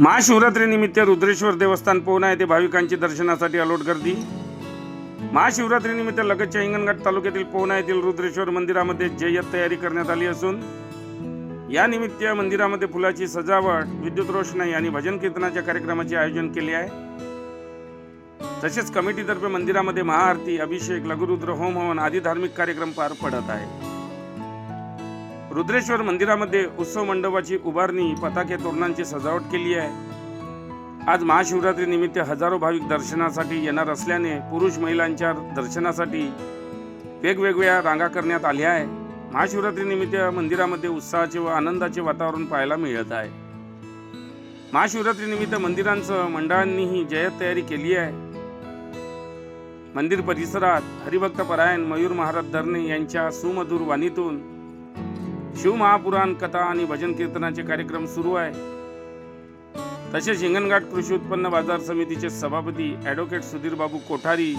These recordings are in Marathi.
महाशिवरात्रीनिमित्त रुद्रेश्वर देवस्थान पोहणा येथे भाविकांची दर्शनासाठी अलोट गर्दी. महाशिवरात्रीनिमित्त लगतच्या हिंगणघाट तालुक्यातील पोहणा येथील रुद्रेश्वर मंदिरामध्ये जय्यत तयारी करण्यात आली असून या निमित्त मंदिरामध्ये फुलाची सजावट विद्युत रोषणाई आणि भजन कीर्तनाच्या कार्यक्रमाचे आयोजन केले आहे. तसेच कमिटीतर्फे मंदिरामध्ये महाआरती अभिषेक लघुरुद्र होम हवन आदी धार्मिक कार्यक्रम पार पडत आहे रुद्रेश्वर मंदिरामध्ये उत्सव मंडपाची उभारणी पताके तोरणांची सजावट केली आहे. आज महाशिवरात्री निमित्त हजारो भाविक दर्शनासाठी येणार असल्याने पुरुष महिलांच्या दर्शनासाठी वेगवेगळ्या रांगा करण्यात आल्या आहे महाशिवरात्री निमित्त मंदिरामध्ये उत्साहाचे व आनंदाचे वातावरण पाहायला मिळत आहे. महाशिवरात्री निमित्त मंदिरांचं मंडळांनीही जयत तयारी केली आहे. मंदिर परिसरात हरिभक्त परायण मयूर महाराज धरणे यांच्या सुमधुर वाणीतून शिवमहापुराण कथा आणि भजन कीर्तनाचे कार्यक्रम सुरू आहे. तसेच हिंगणघाट कृषी उत्पन्न बाजार समितीचे सभापती ॲडव्होकेट सुधीरबाबू कोठारी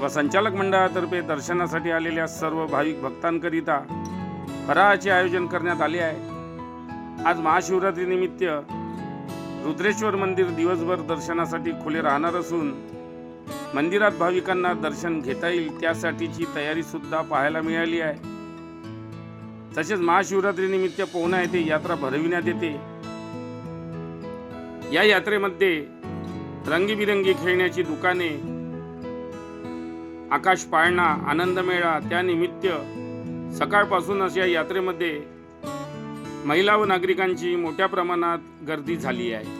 व संचालक मंडळातर्फे दर्शनासाठी आलेल्या सर्व भाविक भक्तांकरिता फराळाचे आयोजन करण्यात आले आहे. आज महाशिवरात्रीनिमित्त रुद्रेश्वर मंदिर दिवसभर दर्शनासाठी खुले राहणार असून मंदिरात भाविकांना दर्शन घेता येईल त्यासाठीची तयारी सुद्धा पाहायला मिळाली आहे. तसेच महाशिवरात्रीनिमित्त पोहणा येथे यात्रा भरविण्यात येते. या यात्रेमध्ये रंगीबिरंगी खेळण्याची दुकाने आकाश पाळणा आनंद मेळा त्यानिमित्त सकाळपासूनच या यात्रेमध्ये महिला व नागरिकांची मोठ्या प्रमाणात गर्दी झाली आहे.